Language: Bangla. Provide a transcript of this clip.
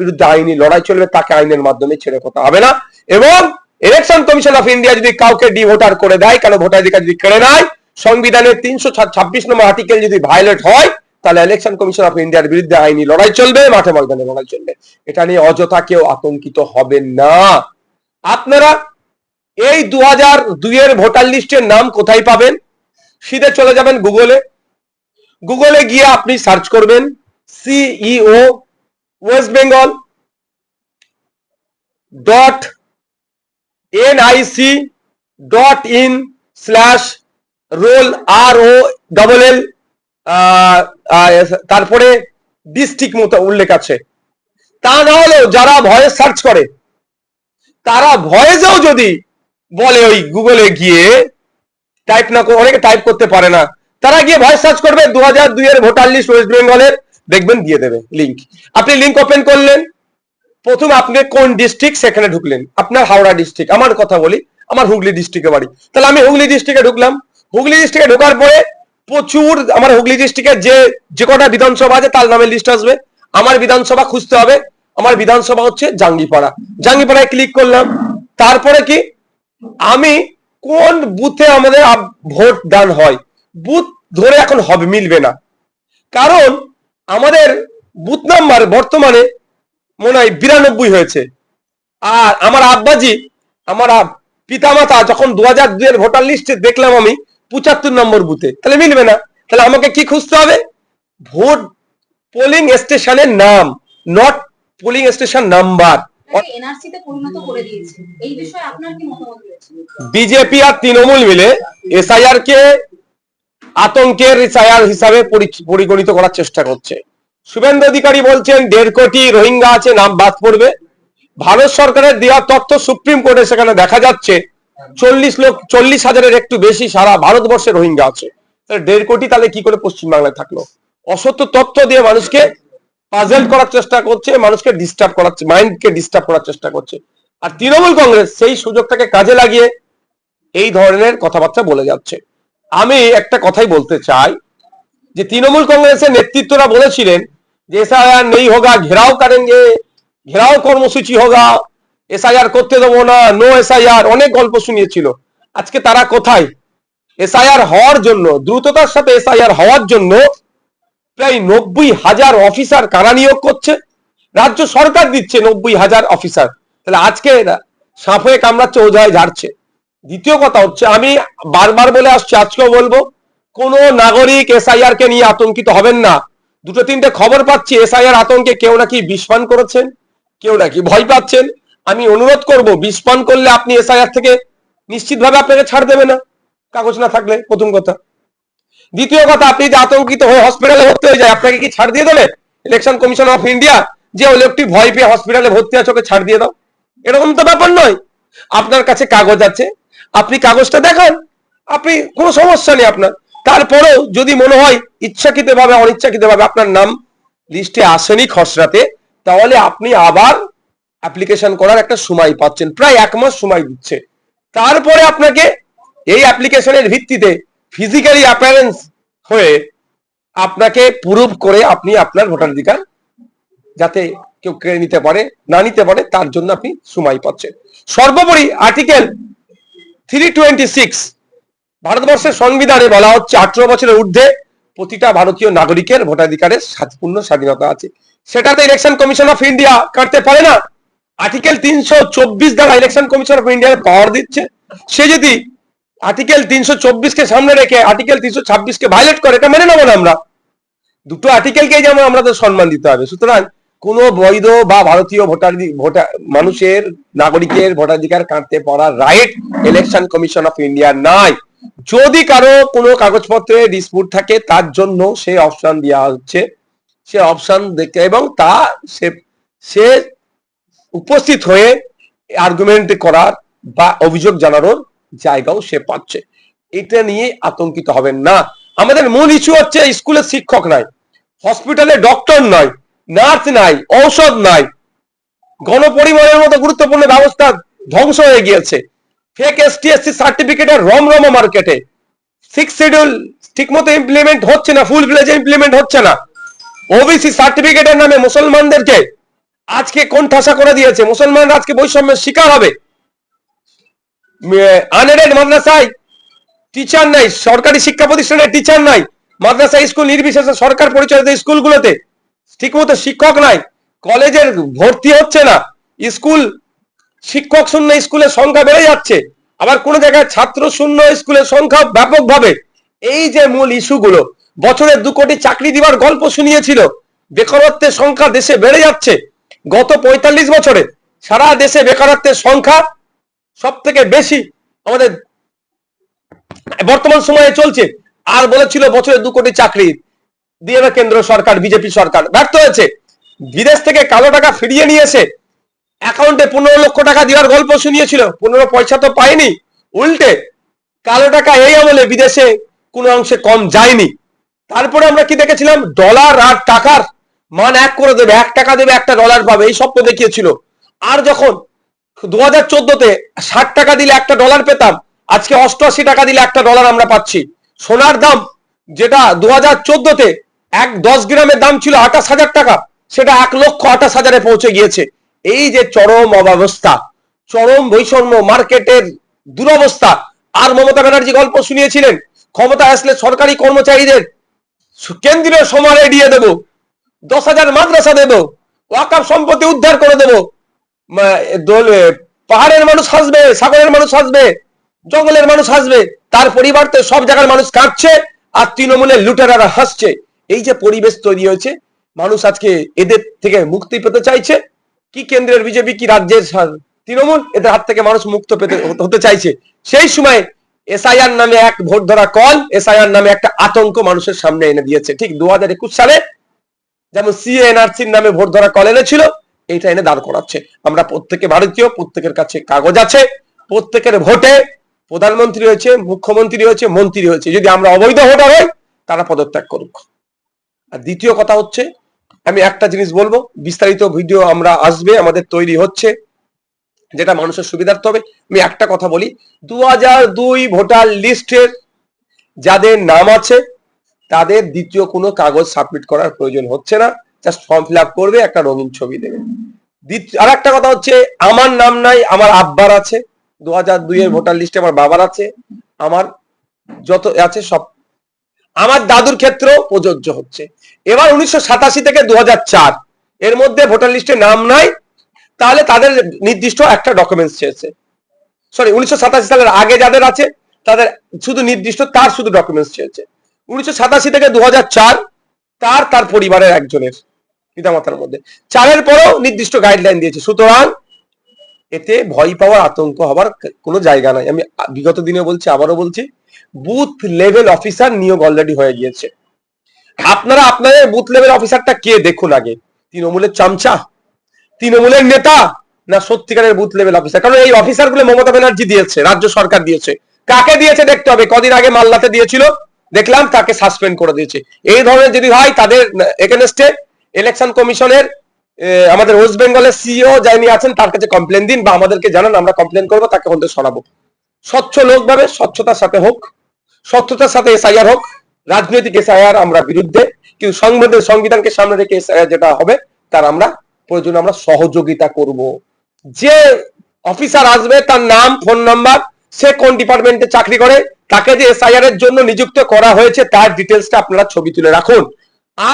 বিরুদ্ধে আইনি লড়াই চলবে, তাকে আইনের মাধ্যমে ছেড়ে কথা হবে না। এবং ইলেকশন কমিশন অফ ইন্ডিয়া যদি কাউকে ডি ভোটার করে দেয়, কেন ভোটাধিকার যদি কেড়ে নেয়, সংবিধানের তিনশো ছাব্বিশ নম্বর আর্টিকেল যদি ভায়োলেট হয়, তাহলে ইলেকশন কমিশন অফ ইন্ডিয়ার বিরুদ্ধে আইনি লড়াই চলবে, মাঠে ময়দানে লড়াই চলবে। এটা নিয়ে অযথা কেউ আতঙ্কিত হবেন না। আপনারা এই দু হাজার দুইয়ের ভোটার লিস্টের নাম কোথায় পাবেন? সিধে চলে যাবেন গুগলে গুগলে গিয়ে আপনি সার্চ করবেন CEO West Bengal dot NIC dot in slash roll R O double L তারপরে ডিস্ট্রিক্ট মতো উল্লেখ আছে। তা না হলেও যারা ভয়েস সার্চ করে, তারা ভয়েসেও যদি বলে ওই গুগলে গিয়ে টাইপ না অনেকে টাইপ করতে পারে না। তারা গিয়ে ভয়েস সার্চ করবে দু হাজার দুই ভোটার লিস্ট ওয়েস্ট বেঙ্গলের দেখবেন, দিয়ে দেবে লিঙ্ক আপনি লিঙ্ক ওপেন করলেন, প্রথম আপনি কোন ডিস্ট্রিক্ট সেখানে ঢুকলেন? আপনার হাওড়া ডিস্ট্রিক্ট আমার কথা বলি, আমার হুগলি ডিস্ট্রিক্টে বাড়ি। তাহলে আমি হুগলি ডিস্ট্রিক্টে ঢুকলাম। হুগলি ডিস্ট্রিক্টে ঢোকার পরে প্রচুর আমার হুগলি ডিস্ট্রিক্টের যে যে কটা বিধানসভা আছে, তার নামের লিস্ট আসবে। আমার বিধানসভা খুঁজতে হবে। আমার বিধানসভা হচ্ছে জাঙ্গিপাড়া। জাঙ্গিপাড়ায় ক্লিক করলাম। তারপরে কি? আমি কোন বুথে আমাদের ভোট দান হয়? বুথ ধরে এখন হবে, মিলবে না। কারণ আমাদের বুথ নাম্বার বর্তমানে মনে হয় বিরানব্বই হয়েছে। আর আমার আব্বাজি আমার পিতামাতা যখন দু হাজার দুই এর ভোটার লিস্টে দেখলাম আমি পঁচাত্তর নম্বর বুথে তাহলে মিলবে না। তাহলে আমাকে কি খুঁজতে হবে? ভোট পোলিং স্টেশনের নাম not polling station number. BJP আর তৃণমূল মিলে এসআইআর কে আতঙ্কের এসআইআর হিসাবে পরিগণিত করার চেষ্টা করছে। শুভেন্দু অধিকারী বলছেন, দেড় কোটি রোহিঙ্গা আছে, নাম বাদ পড়বে। ভারত সরকারের দেওয়া তথ্য সুপ্রিম কোর্টে সেখানে দেখা যাচ্ছে, চল্লিশ লোক, চল্লিশ হাজারের একটু বেশি সারা ভারতবর্ষে রোহিঙ্গা আছে। দেড় কোটি তাহলে কি করে পশ্চিমবাংলায় থাকল? অসত্য তথ্য দিয়ে মানুষকে পাজেল করার চেষ্টা করছে, মানুষকে ডিস্টার্ব করার মাইন্ডকে ডিস্টার্ব করার চেষ্টা করছে। আর তৃণমূল কংগ্রেস সেই সুযোগটাকে কাজে লাগিয়ে এই ধরনের কথাবার্তা বলে যাচ্ছে। আমি একটা কথাই বলতে চাই যে তৃণমূল কংগ্রেসের নেতৃত্বরা বলেছিলেন যে এসআইআর নেই হোগা, ঘেরাও করেঙ্গে ঘেরাও কর্মসূচি হোগা, এসআইআর করতে দেবো না নো এসআইআর, অনেক গল্প শুনিয়েছিল। আজকে তারা কোথায়? এসআইআর হওয়ার জন্য, দ্রুততার সাথে এসআইআর হওয়ার জন্য প্রায় নব্বই হাজার অফিসার কারা নিয়োগ করছে? রাজ্য সরকার দিচ্ছে নব্বই হাজার অফিসার। তাহলে আজকে হয়ে কামড়াচ্ছে, ওঝায় ঝাড়ছে। দ্বিতীয় কথা হচ্ছে, আমি বারবার বলে আসছি, আজকেও বলব, কোন নাগরিক এসআইআর কে নিয়ে আতঙ্কিত হবেন না। দুটো তিনটে খবর পাচ্ছি এসআইআর আতঙ্কে কেউ নাকি বিষপান করেছেন, কেউ নাকি ভয় পাচ্ছেন। আমি অনুরোধ করব বিষপান করলে আপনি এসআইআর থেকে নিশ্চিতভাবে আপনাকে ছাড় দেবে না। কাগজ না থাকলে, প্রথম কথা। দ্বিতীয় কথা, আপনি যে আতঙ্কিত হয়ে হসপিটালে ভর্তি হয়ে যায়, আপনাকে কি ছাড় দিয়ে দেবে? ইলেকশন কমিশন অফ ইন্ডিয়া যে ওই লোকটি ভয় পেয়ে হসপিটালে ভর্তি আছে, ওকে ছাড় দিয়ে দাও। এরকম তো ব্যাপার নয়। আপনার কাছে কাগজ আছে আপনি কাগজটা দেখান। আপনি কোনো সমস্যা নেই আপনার। তারপরেও যদি মনে হয় ইচ্ছাকৃত ভাবে অনিচ্ছাকৃত ভাবে আপনার নাম লিস্টে আসেনি খসড়াতে, তাহলে আপনি আবার অ্যাপ্লিকেশন করার একটা সময় পাচ্ছেন। প্রায় এক মাস সময় দিচ্ছে। তারপরে আপনাকে এই অ্যাপ্লিকেশনের ভিত্তিতে ফিজিক্যালি অ্যাপারেন্স হয়ে আপনাকে প্রুভ করে আপনি আপনার ভোটাধিকার যাতে কেউ কেড়ে নিতে পারে, না নিতে পারে, তার জন্য আপনি সময় পাচ্ছেন। সর্বোপরি আর্টিকেল থ্রি টোয়েন্টি সিক্স, ভারতবর্ষের সংবিধানে বলা হচ্ছে আঠারো বছরের ঊর্ধ্বে প্রতিটা ভারতীয় নাগরিকের ভোটাধিকারের পূর্ণ স্বাধীনতা আছে। সেটাতে ইলেকশন কমিশন অফ ইন্ডিয়া কাটতে পারে না। আর্টিকেল তিনশো চব্বিশ দ্বারা ইলেকশন কমিশন অফ ইন্ডিয়ার পাওয়ার দিচ্ছে। সে যদি আর্টিকেল তিনশো চব্বিশকে সামনে রেখে আর্টিকেল তিনশো ছাব্বিশকে ভায়োলেট করে, এটা মেনে নেব না আমরা। দুটো আর্টিকেলকেই যেমন আমাদের সম্মান দিতে হবে। সুতরাং কোনো বৈধ বা ভারতীয় ভোটার ভোটার, মানুষের, নাগরিকের ভোটাধিকার কাটতে পারার right election commission of India নাই। যদি কারও কোনো কাগজপত্রে ডিসপুট থাকে, তার জন্য সে অপশন দেওয়া হচ্ছে। সে অপশন দেখে এবং তা সে সে উপস্থিত হয়ে আর্গুমেন্ট করার বা অভিযোগ জানানোর জায়গাও সে পাচ্ছে। এটা নিয়ে আতঙ্কিত হবেন না। আমাদের মূল ইস্যু হচ্ছে স্কুলের শিক্ষক নাই হসপিটালে ডক্টর নয়। নার্স নাই, ঔষধ নাই। গণপরিবহনের মতো গুরুত্বপূর্ণ ব্যবস্থা ধ্বংস হয়ে গিয়েছে। ফেক এসটিএসসি সার্টিফিকেটের রমরম মার্কেটে সিক্স শিডিউল ঠিকমতো ইমপ্লিমেন্ট হচ্ছে না ফুল ফ্লেজে ইমপ্লিমেন্ট হচ্ছে না। ওবিসি সার্টিফিকেটের নামে মুসলমানদেরকে আজকে কোন ঠাসা করে দিয়েছে। মুসলমানরা আজকে বৈষম্যের শিকার হবে। আনএডেড মাদ্রাসায় টিচার নাই, সরকারি শিক্ষা প্রতিষ্ঠানে টিচার নাই। মাদ্রাসা, স্কুল, নির্বিশেষে সরকার পরিচালিত স্কুলগুলোতে ঠিকমতো শিক্ষক নাই, কলেজের ভর্তি হচ্ছে না, স্কুল শিক্ষক শূন্য স্কুলের সংখ্যা বেড়ে যাচ্ছে, আবার কোন জায়গায় ছাত্র শূন্য স্কুলের সংখ্যা ব্যাপকভাবে। এই যে মূল ইস্যুগুলো, বছরে দু কোটি চাকরি দিবার গল্প শুনিয়েছিল, বেকারত্বের সংখ্যা দেশে বেড়ে যাচ্ছে। গত পঁয়তাল্লিশ বছরে সারা দেশে বেকারত্বের সংখ্যা সব থেকে বেশি আমাদের বর্তমান সময়ে চলছে, আর বলেছিল বছরে দু কোটি চাকরি দিয়ে না কেন্দ্র সরকার, বিজেপি সরকার। ব্যর্থ হয়েছে। বিদেশ থেকে কালো টাকা ফিরিয়ে নিয়েছে। অ্যাকাউন্টে পনেরো লক্ষ টাকা দেওয়ার গল্প শুনিয়েছিল। পনেরো পয়সা তো পায়নি। উল্টে কালো টাকা এই আমলে বিদেশে কোনো অংশে কম যায়নি। তারপরে আমরা কি দেখেছিলাম? ডলার আর টাকার মান এক করে দেবে। এক টাকা দেবে, একটা ডলার পাবে। এই স্বপ্ন দেখিয়েছিল। আর যখন দু হাজার চোদ্দতে ষাট টাকা দিলে একটা ডলার পেতাম, আজকে অষ্টআশি টাকা দিলে একটা ডলার আমরা পাচ্ছি। সোনার দাম যেটা দু হাজার চোদ্দতে এক দশ গ্রামের দাম ছিল আঠাশ হাজার টাকা, সেটা এক লক্ষ আঠাশ হাজারে পৌঁছে গিয়েছে। এই যে চরম অবস্থা, চরম বৈষম্য মার্কেটের দুরবস্থা। আর মমতা ব্যানার্জি গল্প শুনিয়েছিলেন, ক্ষমতা আসলে সরকারি কর্মচারীদের কেন্দ্রীয় সমারে এড়িয়ে দেব, দশ হাজার মাদ্রাসা দেব ওয়াকাপ সম্পত্তি উদ্ধার করে দেব। পাহাড়ের মানুষ হাসবে, সাগরের মানুষ হাসবে, জঙ্গলের মানুষ হাসবে, তার পরিবর্তে সব জায়গার মানুষ কাঁদছে আর তৃণমূলের লুটেরারা হাসছে। এই যে পরিবেশ তৈরি হয়েছে, মানুষ আজকে এদের থেকে মুক্তি পেতে চাইছে। কি কেন্দ্রের বিজেপি, কি রাজ্যের তৃণমূল, এদের হাত থেকে মানুষ মুক্ত পেতে হতে চাইছে। সেই সময় এসআইআর নামে এক ভোট ধরা কল, এসআইআর নামে একটা আতঙ্ক মানুষের সামনে এনে দিয়েছে। ঠিক দু হাজার একুশ সালে যেমন সিএনআরসির নামে ভোট ধরা কল এনেছিল এটা এনে দাঁড় করাচ্ছে। আমরা প্রত্যেকে ভারতীয়, প্রত্যেকের কাছে কাগজ আছে। প্রত্যেকের ভোটে প্রধানমন্ত্রী হয়েছে, মুখ্যমন্ত্রী হয়েছে, মন্ত্রী হয়েছে। যদি আমরা অবৈধ ভোটার হই, তারা পদত্যাগ করুক। আর দ্বিতীয় কথা হচ্ছে আমি একটা জিনিস বলব বিস্তারিত ভিডিও আমরা আসবে আমাদের তৈরি হচ্ছে যেটা মানুষের সুবিধার্থ হবে। আমি একটা কথা বলি দু হাজার দুই ভোটার লিস্টের যাদের নাম আছে তাদের দ্বিতীয় কোনো কাগজ সাবমিট করার প্রয়োজন হচ্ছে না জাস্ট ফর্ম ফিল আপ করবে একটা রঙিন ছবি দেবে। আর একটা কথা হচ্ছে আমার নাম নাই আমার আব্বার আছে দু হাজার দুই এর ভোটার লিস্টে আমার বাবার আছে আমার যত আছে সব আমার দাদুর ক্ষেত্রেও প্রযোজ্য হচ্ছে। এবার উনিশশো সাতাশি থেকে দু এর মধ্যে ভোটার লিস্টে নাম নাই, তাহলে তাদের নির্দিষ্ট একটা ডকুমেন্টস চেয়েছে সরি উনিশশো সাতাশি সালের আগে যাদের আছে, তাদের শুধু নির্দিষ্ট, তার শুধু ডকুমেন্টস চেয়েছে উনিশশো সাতাশি থেকে দু তার তার পরিবারের একজনের পিতামাতার মধ্যে। চারের পরেও নির্দিষ্ট গাইডলাইন দিয়েছে। সুতরাং এতে ভয় পাওয়ার আতঙ্ক হবার কোনো জায়গা নাই। আমি বিগত দিনে বলছি, আবারও বলছি বুথ লেভেল অফিসার নিয়োগ অলরেডি হয়ে গিয়েছে। আপনারা আপনাদের বুথ লেভেল অফিসারটা কে দেখুন আগে? তৃণমূলের চামচা? তৃণমূলের নেতা? না সত্যিকারের বুথ লেভেল অফিসার কারণ এই অফিসারগুলো মমতা ব্যানার্জি দিয়েছে, রাজ্য সরকার দিয়েছে। কাকে দিয়েছে দেখতে হবে? কদিন আগে মাল্লাতে দিয়েছিল। দেখলাম তাকে সাসপেন্ড করে দিয়েছে। এই ধরনের যদি হয়, তাদের এগেনস্টে ইলেকশন কমিশনের আমাদের ওয়েস্ট বেঙ্গলের সিইও যাইনি আছেন, তার কাছে কমপ্লেন দিন বা আমাদেরকে জানান, আমরা কমপ্লেন করব, তাকে ওদের সরাবো স্বচ্ছ লোক ভাবে স্বচ্ছতার সাথে হোক। স্বচ্ছতার সাথে এসআইআর হোক, রাজনৈতিক এসআইআর আমরা বিরুদ্ধে, কিন্তু সংবিধান সংবিধানকে সামনে রেখে এসআইআর যেটা হবে, তার আমরা প্রয়োজন আমরা সহযোগিতা করব। যে অফিসার আসবে, তার নাম, ফোন নাম্বার, সে কোন ডিপার্টমেন্টে চাকরি করে, তাকে যে এসআইআর এর জন্য নিযুক্ত করা হয়েছে, তার ডিটেলসটা আপনারা ছবি তুলে রাখুন।